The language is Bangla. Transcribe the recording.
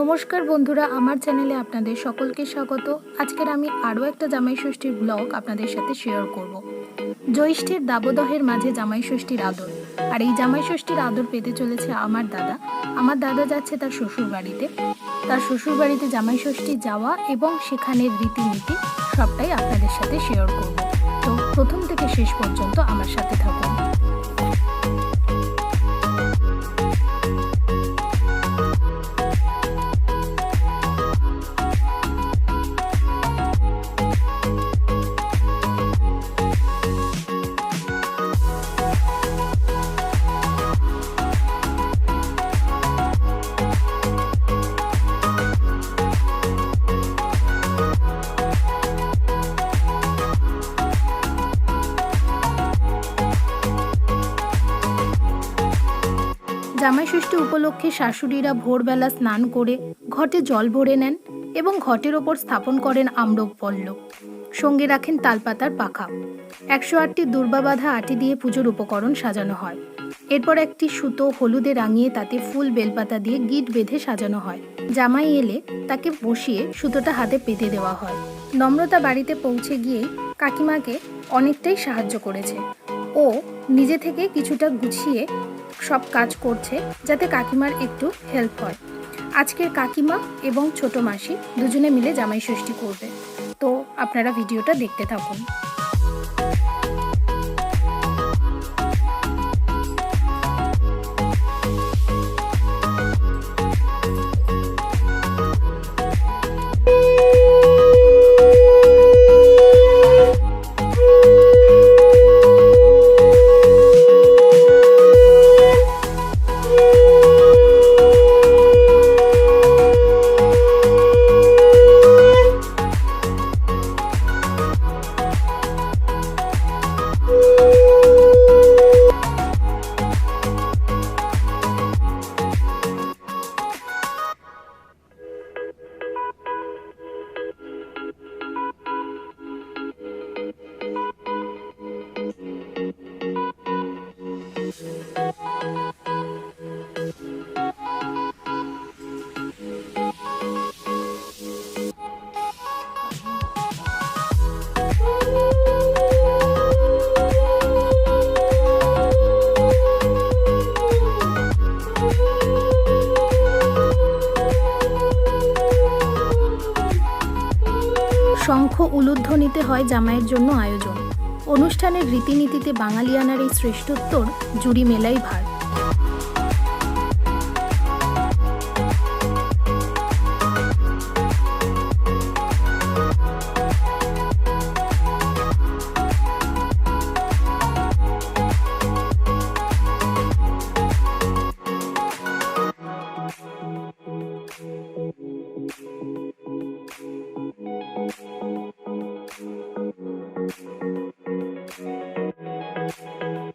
নমস্কার বন্ধুরা, আমার চ্যানেলে আপনাদের সকলকে স্বাগত। আজকের আমি আরও একটা জামাই ষষ্ঠীর ব্লগ আপনাদের সাথে শেয়ার করব। জ্যৈষ্ঠের দাবদহের মাঝে জামাই ষষ্ঠীর আদর আর এই জামাই ষষ্ঠীর আদর পেতে চলেছে আমার দাদা। আমার দাদা যাচ্ছে তার শ্বশুর বাড়িতে তার শ্বশুর বাড়িতে জামাই ষষ্ঠী যাওয়া এবং সেখানের রীতিনীতি সবটাই আপনাদের সাথে শেয়ার করব। তো প্রথম থেকে শেষ পর্যন্ত আমার সাথে থাকুন। জামাই ষষ্ঠী উপলক্ষে শাশুড়িরা ভোরবেলা স্নান করে ঘটে জল ভরে নেন এবং ঘটের ওপর স্থাপন করেন আমরক পল্লব। সঙ্গে রাখেন তালপাতার পাখা। একশো আটটি দুর্বা বাঁধা আটি দিয়ে পুজোর উপকরণ সাজানো হয়। এরপর একটি সুতো হলুদে রাঙিয়ে তাতে ফুল বেলপাতা দিয়ে গিট বেঁধে সাজানো হয়। জামাই এলে তাকে বসিয়ে সুতোটা হাতে পেতে দেওয়া হয়। নম্রতা বাড়িতে পৌঁছে গিয়েই কাকিমাকে অনেকটাই সাহায্য করেছে। ও নিজে থেকে কিছুটা গুছিয়ে সব কাজ করছে যাতে কাকিমার একটু হেল্প হয়। আজকের কাকিমা এবং ছোট মাসি দুজনে মিলে জামাই ষষ্ঠী করবে। তো আপনারা ভিডিওটা দেখতে থাকুন। শঙ্খ উলুধ্বনিতে হয় জামাইয়ের জন্য আয়োজন। অনুষ্ঠানের রীতিনীতিতে বাঙালিয়ানার এই শ্রেষ্ঠত্বর জুড়ি মেলাই ভার। Thank you.